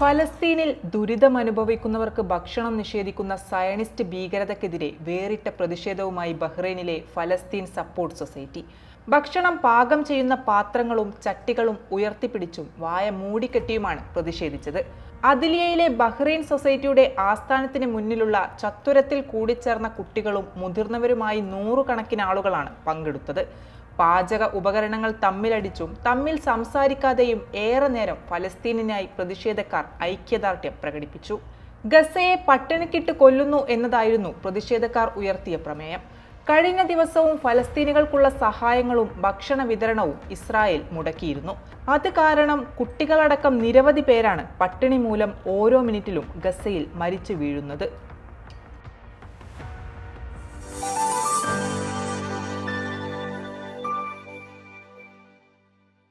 ഫലസ്തീനിൽ ദുരിതമനുഭവിക്കുന്നവർക്ക് ഭക്ഷണം നിഷേധിക്കുന്ന സയനിസ്റ്റ് ഭീകരതയ്ക്കെതിരെ വേറിട്ട പ്രതിഷേധവുമായി ബഹ്റൈനിലെ ഫലസ്തീൻ സപ്പോർട്ട് സൊസൈറ്റി. ഭക്ഷണം പാകം ചെയ്യുന്ന പാത്രങ്ങളും ചട്ടികളും ഉയർത്തിപ്പിടിച്ചും വായ മൂടിക്കെട്ടിയുമാണ് പ്രതിഷേധിച്ചത്. അതിലിയയിലെ ബഹ്റൈൻ സൊസൈറ്റിയുടെ ആസ്ഥാനത്തിന് മുന്നിലുള്ള ചത്തുരത്തിൽ കൂടിച്ചേർന്ന കുട്ടികളും മുതിർന്നവരുമായി നൂറുകണക്കിന് ആളുകളാണ് പങ്കെടുത്തത്. പാചക ഉപകരണങ്ങൾ തമ്മിലടിച്ചും തമ്മിൽ സംസാരിക്കാതെയും ഏറെ നേരം ഫലസ്തീനിനായി പ്രതിഷേധക്കാർ ഐക്യദാർഢ്യം പ്രകടിപ്പിച്ചു. ഗസയെ പട്ടിണിക്കിട്ട് കൊല്ലുന്നു എന്നതായിരുന്നു പ്രതിഷേധക്കാർ ഉയർത്തിയ പ്രമേയം. കഴിഞ്ഞ ദിവസവും ഫലസ്തീനികൾക്കുള്ള സഹായങ്ങളും ഭക്ഷണ വിതരണവും ഇസ്രായേൽ മുടക്കിയിരുന്നു. അത് കാരണം കുട്ടികളടക്കം നിരവധി പേരാണ് പട്ടിണി മൂലം ഓരോ മിനിറ്റിലും ഗസയിൽ മരിച്ചു വീഴുന്നത്.